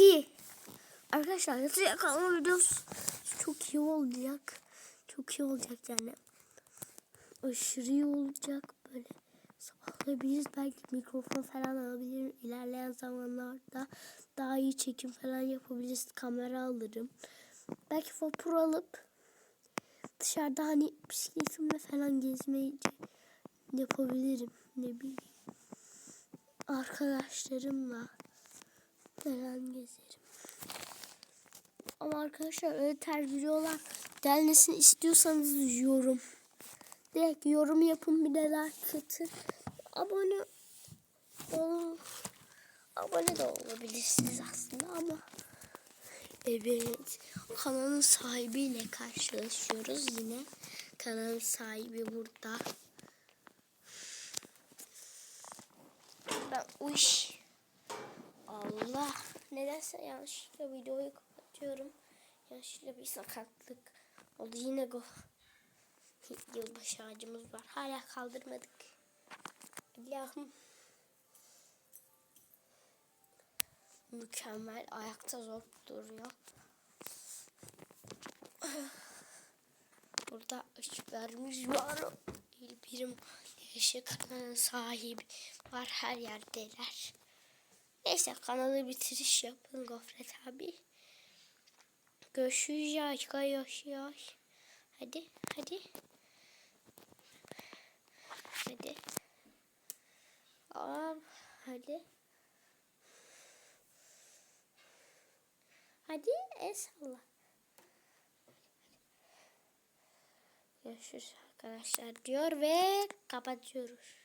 İyi. Arkadaşlar yatıya kalma videosu çok iyi olacak. Çok iyi olacak yani. Aşırı iyi olacak böyle. Sabahlayabiliriz. Belki mikrofon falan alabilirim. İlerleyen zamanlarda daha iyi çekim falan yapabiliriz. Kamera alırım. Belki vapur alıp dışarıda hani bisikletimle falan gezmeyi yapabilirim. Ne bileyim. Arkadaşlarımla falan gezerim. Ama arkadaşlar öyle tarz videolar gelmesini istiyorsanız yorum. Direkt yorum yapın bir de like atın. Abone olun. Abone de olabilirsiniz aslında ama Evet. Kanalın sahibiyle karşılaşıyoruz yine. Kanalın sahibi burada. Ben uş. Allah. Nedense yanlışlıkla videoyu kapatıyorum. Yanlışlıkla bir sakatlık oldu. Yine go. Yılbaşı ağacımız var. Hala kaldırmadık. Allah'ım. Mükemmel. Ayakta zor duruyor. Burada ışıklarımız var. Birim yaşı kanalın sahibi var. Her yerdeler. Neyse kanalı bitiriş yapın Gofret abi. Görüşürüz arkadaşlar. Hadi hadi. Hadi. Aa, hadi. Hadi el salla. Görüşürüz arkadaşlar diyor ve kapatıyoruz.